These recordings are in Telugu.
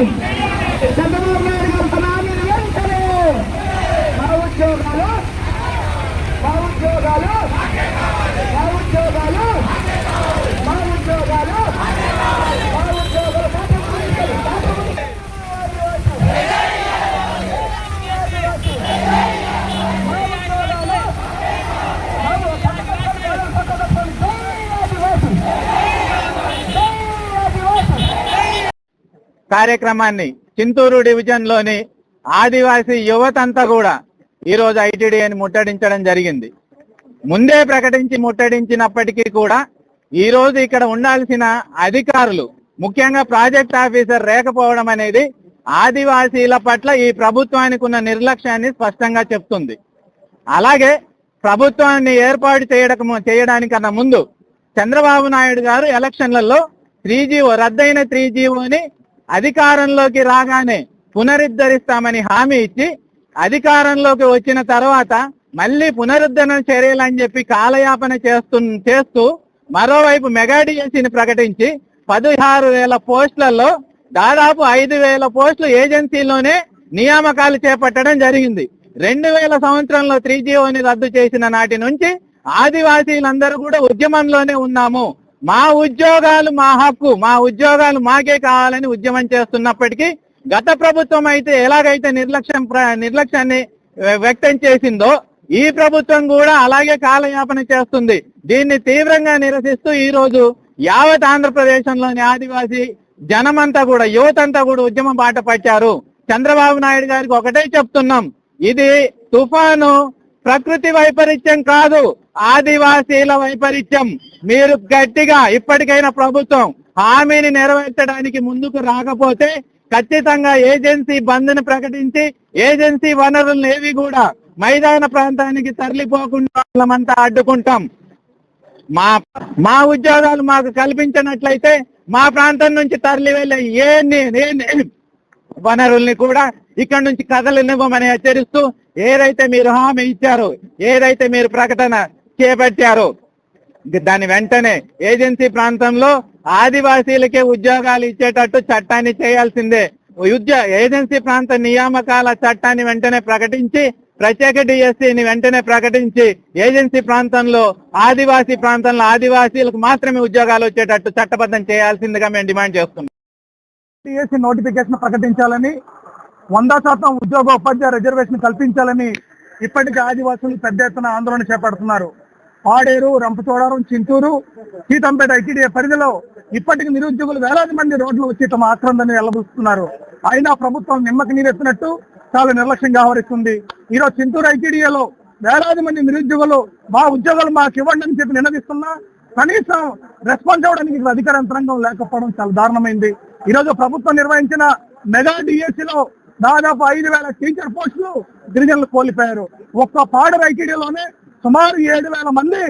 చంద్రబాబు నాయుడు గారు తన వెంటనే మా ఉద్యోగాలు మా ఉద్యోగాలు మా ఉద్యోగాలు కార్యక్రమాన్ని చింతూరు డివిజన్లోని ఆదివాసీ యువతంతా కూడా ఈ రోజు ముట్టడించడం జరిగింది. ముందే ప్రకటించి ముట్టడించినప్పటికీ కూడా ఈ రోజు ఇక్కడ ఉండాల్సిన అధికారులు ముఖ్యంగా ప్రాజెక్ట్ ఆఫీసర్ లేకపోవడం అనేది ఆదివాసీల పట్ల ఈ ప్రభుత్వానికి ఉన్న నిర్లక్ష్యాన్ని స్పష్టంగా చెప్తుంది. అలాగే ప్రభుత్వాన్ని ఏర్పాటు చేయడం చేయడానికన్నా ముందు చంద్రబాబు నాయుడు గారు ఎలక్షన్లలో త్రీ జీవో రద్దయిన త్రీ జీవోని అధికారంలోకి రాగానే పునరుద్ధరిస్తామని హామీ ఇచ్చి అధికారంలోకి వచ్చిన తర్వాత మళ్ళీ పునరుద్ధరణ చర్యలు అని చెప్పి కాలయాపన చేస్తు చేస్తూ మరోవైపు మెగా ప్రకటించి పదహారు వేల పోస్టులలో దాదాపు ఐదు వేల పోస్టులు ఏజెన్సీలోనే నియామకాలు చేపట్టడం జరిగింది. రెండు వేల సంవత్సరంలో త్రీ జీవోని రద్దు చేసిన నాటి నుంచి ఆదివాసీలందరూ కూడా ఉద్యమంలోనే ఉన్నాము. మా ఉద్యోగాలు మా హక్కు మా ఉద్యోగాలు మాకే కావాలని ఉద్యమం చేస్తున్నప్పటికీ గత ప్రభుత్వం అయితే ఎలాగైతే నిర్లక్ష్యం ప్ర- నిర్లక్ష్యాన్ని వ్యక్తం చేసిందో ఈ ప్రభుత్వం కూడా అలాగే కాలయాపన చేస్తుంది. దీన్ని తీవ్రంగా నిరసిస్తూ ఈ రోజు యావత్ ఆంధ్రప్రదేశంలోని ఆదివాసీ జనమంతా కూడా యువతంతా కూడా ఉద్యమం బాట పట్టారు. చంద్రబాబు నాయుడు గారికి ఒకటే చెప్తున్నాం. ఇది తుఫాను ప్రకృతి వైపరీత్యం కాదు. ఆదివాసీల వైపరీత్యం. మీరు గట్టిగా ఇప్పటికైనా ప్రభుత్వం హామీని నెరవేర్చడానికి ముందుకు రాకపోతే ఖచ్చితంగా ఏజెన్సీ బంద్ను ప్రకటించి ఏజెన్సీ వనరులను ఏవి కూడా మైదాన ప్రాంతానికి తరలిపోకుండా వాళ్ళమంతా అడ్డుకుంటాం. మా మా ఉద్యోగాలు మాకు కల్పించినట్లయితే మా ప్రాంతం నుంచి తరలి వెళ్ళే ఏ వనరుల్ని కూడా ఇక్కడ నుంచి కదలనివ్వమని హెచ్చరిస్తూ ఏదైతే మీరు హామీ ఇచ్చారో ఏదైతే మీరు ప్రకటన చేపట్టారు. దాని వెంటనే ఏజెన్సీ ప్రాంతంలో ఆదివాసీలకే ఉద్యోగాలు ఇచ్చేటట్టు చట్టాన్ని చేయాల్సిందే. ఉద్య ఏజెన్సీ ప్రాంత నియామకాల చట్టాన్ని వెంటనే ప్రకటించి ప్రత్యేక డిఎస్సిని వెంటనే ప్రకటించి ఏజెన్సీ ప్రాంతంలో ఆదివాసీ ప్రాంతంలో ఆదివాసీలకు మాత్రమే ఉద్యోగాలు వచ్చేటట్టు చట్టబద్ధం చేయాల్సిందిగా మేము డిమాండ్ చేస్తున్నాం. డిఎస్సి నోటిఫికేషన్ ప్రకటించాలని వంద శాతం ఉద్యోగ ఉపాధ్యాయ రిజర్వేషన్ కల్పించాలని ఇప్పటికే ఆదివాసులు పెద్ద ఎత్తున ఆందోళన చేపడుతున్నారు. పాడేరు రంపచోడవరం చింతూరు సీతంపేట ఐటీడీ పరిధిలో ఇప్పటికి నిరుద్యోగులు వేలాది మంది రోడ్లు వచ్చి తమ ఆక్రందని వెళ్ళబుస్తున్నారు అయినా ప్రభుత్వం నిమ్మకి నీరెత్తినట్టు చాలా నిర్లక్ష్యంగా వ్యవహరిస్తుంది. ఈరోజు చింతూరు ఐటీడీఏలో వేలాది మంది నిరుద్యోగులు మా ఉద్యోగాలు మాకు ఇవ్వండి అని చెప్పి నినదిస్తున్నా కనీసం రెస్పాన్స్ అవ్వడానికి అధికార యంత్రాంగం లేకపోవడం చాలా దారుణమైంది. ఈ రోజు ప్రభుత్వం నిర్వహించిన మెగా డిఎస్సి లో దాదాపు ఐదు వేల టీచర్ పోస్టులు గిరిజనులు కోల్పోయారు. ఒక్క పాడు ఐటీడీలోనే సుమారు ఏడు వేల మంది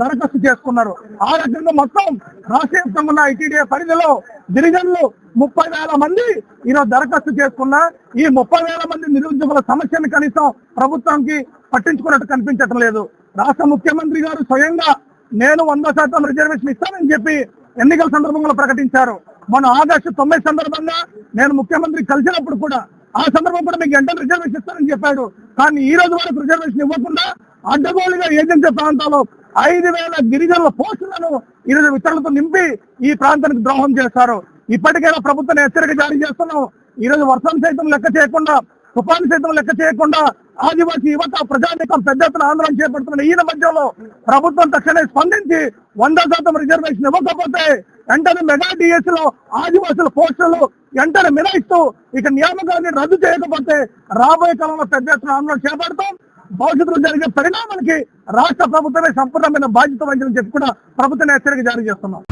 దరఖాస్తు చేసుకున్నారు. ఆ రకంగా మొత్తం రాష్ట్ర వ్యాప్తంగా ఉన్న ఐటీడీఏ పరిధిలో గిరిజనులు ముప్పై వేల మంది ఈరోజు దరఖాస్తు చేసుకున్న ఈ ముప్పై వేల మంది నిరుద్యోగుల సమస్యను కనీసం ప్రభుత్వానికి పట్టించుకున్నట్టు కనిపించటం లేదు. రాష్ట్ర ముఖ్యమంత్రి గారు స్వయంగా నేను వంద శాతం రిజర్వేషన్ ఇస్తానని చెప్పి ఎన్నికల సందర్భంలో ప్రకటించారు. మన ఆగస్టు తొమ్మిది సందర్భంగా నేను ముఖ్యమంత్రి కలిసినప్పుడు కూడా ఆ సందర్భం కూడా మీకు వెంటనే రిజర్వేషన్ ఇస్తానని చెప్పాడు. కానీ ఈ రోజు వరకు రిజర్వేషన్ ఇవ్వకుండా అడ్డగోలుగా ఏజెన్సీ ప్రాంతాల్లో ఐదు వేల గిరిజనుల పోస్టులను ఈరోజు ఇతరులతో నింపి ఈ ప్రాంతానికి ద్రోహం చేస్తారు ఇప్పటికైనా ప్రభుత్వం హెచ్చరిక జారీ చేస్తున్నాం. ఈ రోజు వర్షం సైతం లెక్క చేయకుండా తుఫాను సైతం లెక్క చేయకుండా ఆదివాసీ యువత ప్రజానీకం పెద్ద ఎత్తున ఆందోళన చేపడుతున్న ఈయన మధ్యలో ప్రభుత్వం తక్షణమే స్పందించి వంద శాతం రిజర్వేషన్ ఇవ్వకపోతే వెంటనే మెగా డిఎస్లో ఆదివాసుల పోస్టులు వెంటనే మినహాయిస్తూ ఇక నియామకాన్ని రద్దు చేయకపోతే రాబోయే కాలంలో పెద్ద ఎత్తున ఆందోళన చేపడతాం. భవిష్యత్తులో జరిగే పరిణామానికి రాష్ట్ర ప్రభుత్వమే సంపూర్ణమైన బాధ్యత వహించని చెప్పి కూడా ప్రభుత్వం హెచ్చరిక జారీ చేస్తున్నాం.